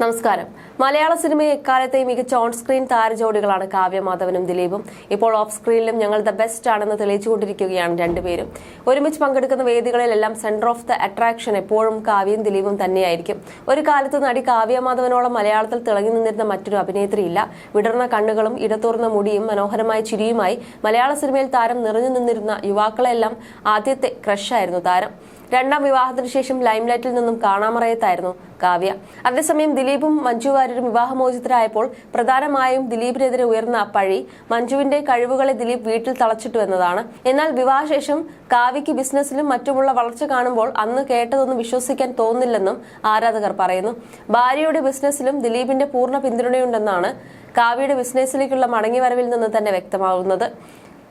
നമസ്കാരം. മലയാള സിനിമയെ എക്കാലത്തെ മികച്ച ഓൺ സ്ക്രീൻ താരജോഡികളാണ് കാവ്യ മാധവനും ദിലീപും. ഇപ്പോൾ ഓഫ് സ്ക്രീനിലും ഞങ്ങൾ ദ ബെസ്റ്റ് ആണെന്ന് തെളിയിച്ചുകൊണ്ടിരിക്കുകയാണ് രണ്ടുപേരും. ഒരുമിച്ച് പങ്കെടുക്കുന്ന വേദികളിലെല്ലാം സെന്റർ ഓഫ് ദ അട്രാക്ഷൻ എപ്പോഴും കാവ്യയും ദിലീപും തന്നെയായിരിക്കും. ഒരു കാലത്ത് നടി കാവ്യ മാധവനോളം മലയാളത്തിൽ തിളങ്ങി നിന്നിരുന്ന മറ്റൊരു അഭിനേത്രിയില്ല വിടർന്ന കണ്ണുകളും ഇടതൂർന്ന മുടിയും മനോഹരമായ ചിരിയുമായി മലയാള സിനിമയിൽ താരം നിറഞ്ഞു നിന്നിരുന്ന യുവാക്കളെല്ലാം ആദ്യത്തെ ക്രഷായിരുന്നു താരം. രണ്ടാം വിവാഹത്തിന് ശേഷം ലൈംലൈറ്റിൽ നിന്നും കാണാമറയത്തായിരുന്നു കാവ്യ. അതേസമയം ദിലീപും മഞ്ജു വാര്യരും വിവാഹമോചിതരായപ്പോൾ പ്രധാനമായും ദിലീപിനെതിരെ ഉയർന്ന പഴി മഞ്ജുവിന്റെ കഴിവുകളെ ദിലീപ് വീട്ടിൽ തളച്ചിട്ടു എന്നതാണ്. എന്നാൽ വിവാഹശേഷം കാവ്യയ്ക്ക് ബിസിനസ്സിലും മറ്റുമുള്ള വളർച്ച കാണുമ്പോൾ അന്ന് കേട്ടതൊന്നും വിശ്വസിക്കാൻ തോന്നില്ലെന്നും ആരാധകർ പറയുന്നു. ഭാര്യയുടെ ബിസിനസ്സിലും ദിലീപിന്റെ പൂർണ പിന്തുണയുണ്ടെന്നാണ് കാവ്യയുടെ ബിസിനസ്സിലേക്കുള്ള മടങ്ങിവരവിൽ നിന്ന് തന്നെ വ്യക്തമാകുന്നത്.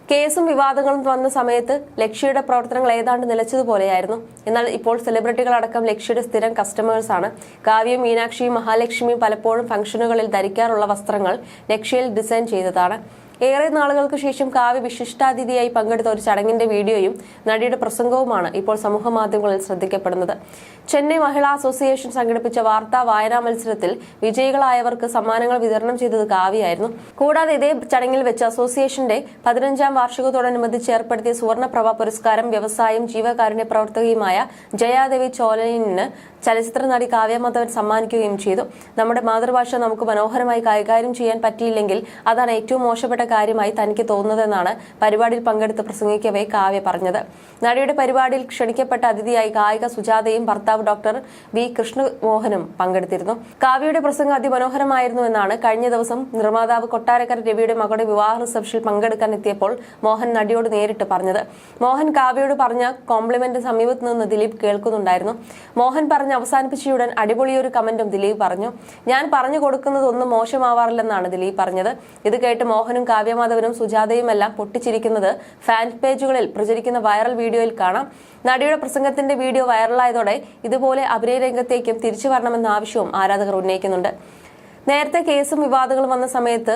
കേസും വിവാദങ്ങളും വന്ന സമയത്ത് ലക്ഷ്യയുടെ പ്രവർത്തനങ്ങൾ ഏതാണ്ട് നിലച്ചതുപോലെയായിരുന്നു. എന്നാൽ ഇപ്പോൾ സെലിബ്രിറ്റികളടക്കം ലക്ഷ്യയുടെ സ്ഥിരം കസ്റ്റമേഴ്സാണ് കാവ്യം മീനാക്ഷിയും മഹാലക്ഷ്മിയും പലപ്പോഴും ഫംഗ്ഷനുകളിൽ ധരിക്കാറുള്ള വസ്ത്രങ്ങൾ ലക്ഷ്യയിൽ ഡിസൈൻ ചെയ്തതാണ്. ഏറെ നാളുകൾക്ക് ശേഷം കാവ്യ വിശിഷ്ടാതിഥിയായി പങ്കെടുത്ത ഒരു ചടങ്ങിന്റെ വീഡിയോയും നടിയുടെ പ്രസംഗവുമാണ് ഇപ്പോൾ സമൂഹ മാധ്യമങ്ങളിൽ ശ്രദ്ധിക്കപ്പെടുന്നത്. ചെന്നൈ മഹിളാ അസോസിയേഷൻ സംഘടിപ്പിച്ച വാർത്താ വായനാ മത്സരത്തിൽ വിജയികളായവർക്ക് സമ്മാനങ്ങൾ വിതരണം ചെയ്തത് കാവ്യായിരുന്നു കൂടാതെ ഇതേ ചടങ്ങിൽ വെച്ച് അസോസിയേഷന്റെ പതിനഞ്ചാം വാർഷികത്തോടനുബന്ധിച്ച് ഏർപ്പെടുത്തിയ സുവർണപ്രഭ പുരസ്കാരം വ്യവസായം ജീവകാരുണ്യ പ്രവർത്തകയുമായ ജയാദേവി ചോലനിന് ചലച്ചിത്ര നടി കാവ്യ മാധവൻ സമ്മാനിക്കുകയും ചെയ്തു. നമ്മുടെ മാതൃഭാഷ നമുക്ക് മനോഹരമായി കൈകാര്യം ചെയ്യാൻ പറ്റിയില്ലെങ്കിൽ അതാണ് ഏറ്റവും മോശപ്പെട്ട കാര്യമായി തനിക്ക് തോന്നുന്നതെന്നാണ് പരിപാടിയിൽ പങ്കെടുത്ത് പ്രസംഗിക്കവേ കാവ്യ പറഞ്ഞത്. നടിയുടെ പരിപാടിയിൽ ക്ഷണിക്കപ്പെട്ട അതിഥിയായി ഗായിക സുജാതയും ഭർത്താവ് ഡോക്ടർ വി കൃഷ്ണമോഹനും പങ്കെടുത്തിരുന്നു. കാവ്യയുടെ പ്രസംഗം അതിമനോഹരമായിരുന്നു എന്നാണ് കഴിഞ്ഞ ദിവസം നിർമ്മാതാവ് കൊട്ടാരക്കര രവിയുടെ മകളുടെ വിവാഹ റിസപ്ഷനിൽ പങ്കെടുക്കാൻ എത്തിയപ്പോൾ മോഹൻ നടിയോട് നേരിട്ട് പറഞ്ഞത്. മോഹൻ കാവ്യയോട് പറഞ്ഞ കോംപ്ലിമെന്റ് സമീപത്ത് നിന്ന് ദിലീപ് കേൾക്കുന്നുണ്ടായിരുന്നു. മോഹൻ പറഞ്ഞ് അവസാനിപ്പിച്ചയുടൻ അടിപൊളിയൊരു കമന്റും ദിലീപ് പറഞ്ഞു. ഞാൻ പറഞ്ഞു കൊടുക്കുന്നതൊന്നും മോശമാവാറില്ലെന്നാണ് ദിലീപ് പറഞ്ഞത്. ഇത് കേട്ട് മോഹനും കാവ്യമാധവനും സുജാതയുമെല്ലാം പൊട്ടിച്ചിരിക്കുന്നത് ഫാൻ പേജുകളിൽ പ്രചരിക്കുന്ന വൈറൽ വീഡിയോയിൽ കാണാം. നടിയുടെ പ്രസംഗത്തിന്റെ വീഡിയോ വൈറലായതോടെ ഇതുപോലെ അഭിനയ രംഗത്തേക്കും തിരിച്ചു വരണമെന്ന ആവശ്യവും ആരാധകർ ഉന്നയിക്കുന്നുണ്ട്. നേരത്തെ കേസും വിവാദങ്ങളും വന്ന സമയത്ത്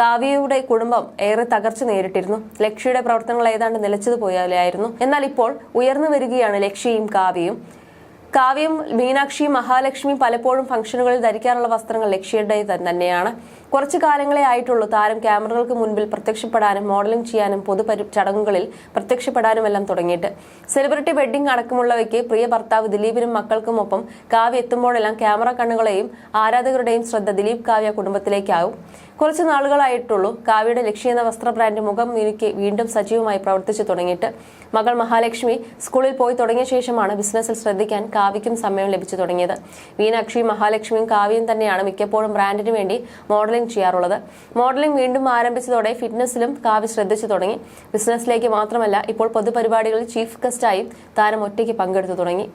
കാവ്യയുടെ കുടുംബം ഏറെ തകർച്ച നേരിട്ടിരുന്നു. ലക്ഷ്യയുടെ പ്രവർത്തനങ്ങൾ ഏതാണ്ട് നിലച്ചതുപോലെയായിരുന്നു എന്നാൽ ഇപ്പോൾ ഉയർന്നു വരികയാണ് ലക്ഷ്യയും കാവ്യയും. കാവ്യം മീനാക്ഷി മഹാലക്ഷ്മി പലപ്പോഴും ഫംഗ്ഷനുകളിൽ ധരിക്കാനുള്ള വസ്ത്രങ്ങൾ ലക്ഷ്യയുടെ തന്നെയാണ്. കുറച്ചു കാലങ്ങളെ ആയിട്ടുള്ളൂ താരം ക്യാമറകൾക്ക് മുൻപിൽ പ്രത്യക്ഷപ്പെടാനും മോഡലിംഗ് ചെയ്യാനും പൊതു ചടങ്ങുകളിൽ പ്രത്യക്ഷപ്പെടാനുമെല്ലാം തുടങ്ങിയിട്ട്. സെലിബ്രിറ്റി വെഡ്ഡിംഗ് അടക്കമുള്ളവയ്ക്ക് പ്രിയ ഭർത്താവ് ദിലീപിനും മക്കൾക്കും ഒപ്പം കാവ്യ എത്തുമ്പോഴെല്ലാം ക്യാമറ കണ്ണുകളെയും ആരാധകരുടെയും ശ്രദ്ധ ദിലീപ് കാവ്യ കുടുംബത്തിലേക്കാവും. കുറച്ച് നാളുകളായിട്ടുള്ളൂ കാവ്യയുടെ ലക്ഷ്യ എന്ന വസ്ത്ര ബ്രാൻഡ് മുഖം മിനുക്കി വീണ്ടും സജീവമായി പ്രവർത്തിച്ചു തുടങ്ങിയിട്ട്. മകൾ മഹാലക്ഷ്മി സ്കൂളിൽ പോയി തുടങ്ങിയ ശേഷമാണ് ബിസിനസ്സിൽ ശ്രദ്ധിക്കാൻ കാവ്യയ്ക്കും സമയം ലഭിച്ചു തുടങ്ങിയത്. മീനാക്ഷിയും മഹാലക്ഷ്മിയും കാവ്യയും തന്നെയാണ് മിക്കപ്പോഴും ബ്രാൻഡിന് വേണ്ടി മോഡലിംഗ് ചെയ്യാറുള്ളത്. മോഡലിംഗ് വീണ്ടും ആരംഭിച്ചതോടെ ഫിറ്റ്നസിലും കാവ്യ ശ്രദ്ധിച്ചു തുടങ്ങി. ബിസിനസ്സിലേക്ക് മാത്രമല്ല ഇപ്പോൾ പൊതുപരിപാടികളിൽ ചീഫ് ഗസ്റ്റായും താരം ഒറ്റയ്ക്ക് പങ്കെടുത്തു തുടങ്ങി.